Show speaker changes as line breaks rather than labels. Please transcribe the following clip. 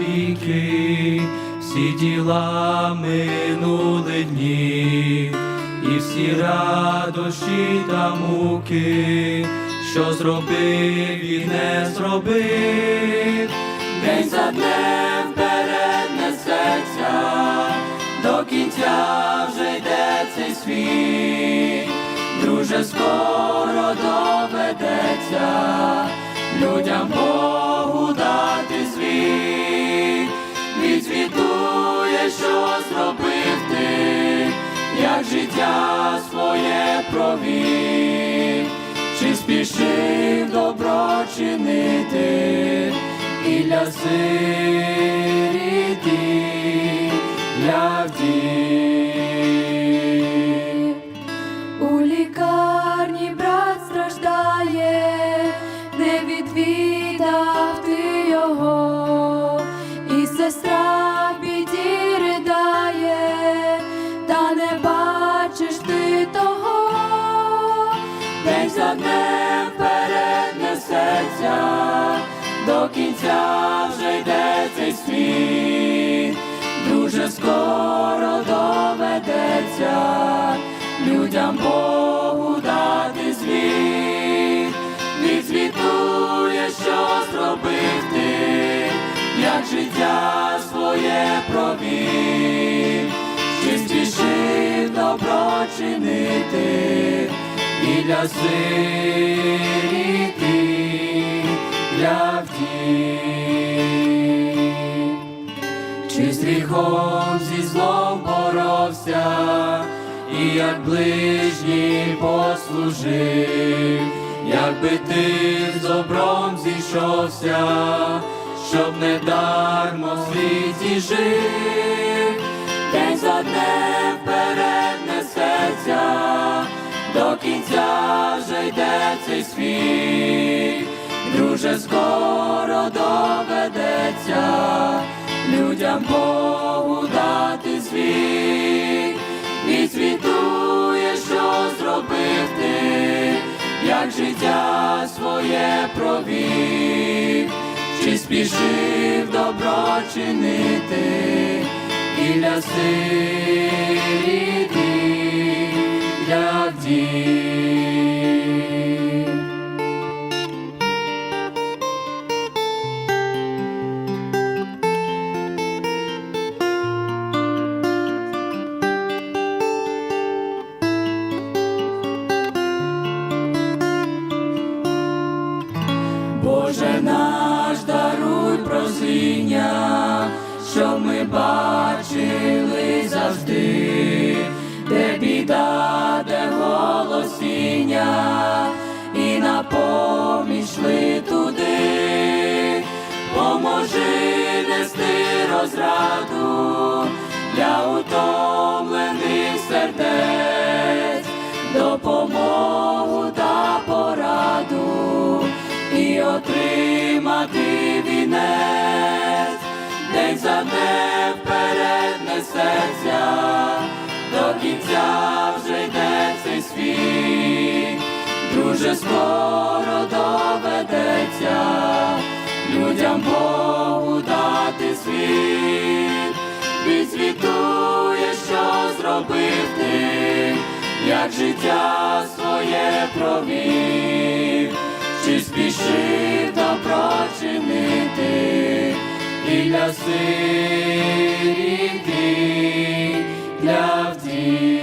віки, всі діла минули дні, і всі радощі та муки, що зробив і не зробив, день за днем вперед несеться, до кінця вже йде цей світ, друже, скоро доведеться людям Богу дати звіт, відзвітує, що зробив ти, як життя своє провів, чи спішив добро чинити і для сиріт, несеться, до кінця вже йде цей світ, друже, скоро доведеться людям Богу дати звіт, відзвітує, що зробив ти, як життя своє провів, чи спішив добро чинити для сиріт, і для вдів. Чи з гріхом зі злом боровся, і як ближній послужив, якби ти з добром зійшовся, щоб не дармо в світі жив, день за днем вперед несеться, до кінця вже йде цей світ, друже, скоро доведеться людям Богу дати звіт, відзвітує, що зробив ти, як життя своє провів, чи спішив добро чинити і для сиріт, і для вдів. Боже наш, даруй прозріння, щоб ми бачили завжди, де біда, де голосіння, і на поміч йшли туди, поможи нести розраду для утомлених сердець, отримати день за днем вперед несеться, до кінця вже йде цей світ, друже, скоро доведеться людям Богу дати світ, відзвітує, що зробив ти, як життя своє провів. Чи спішив добро чинити і для сиріт, і для вдів.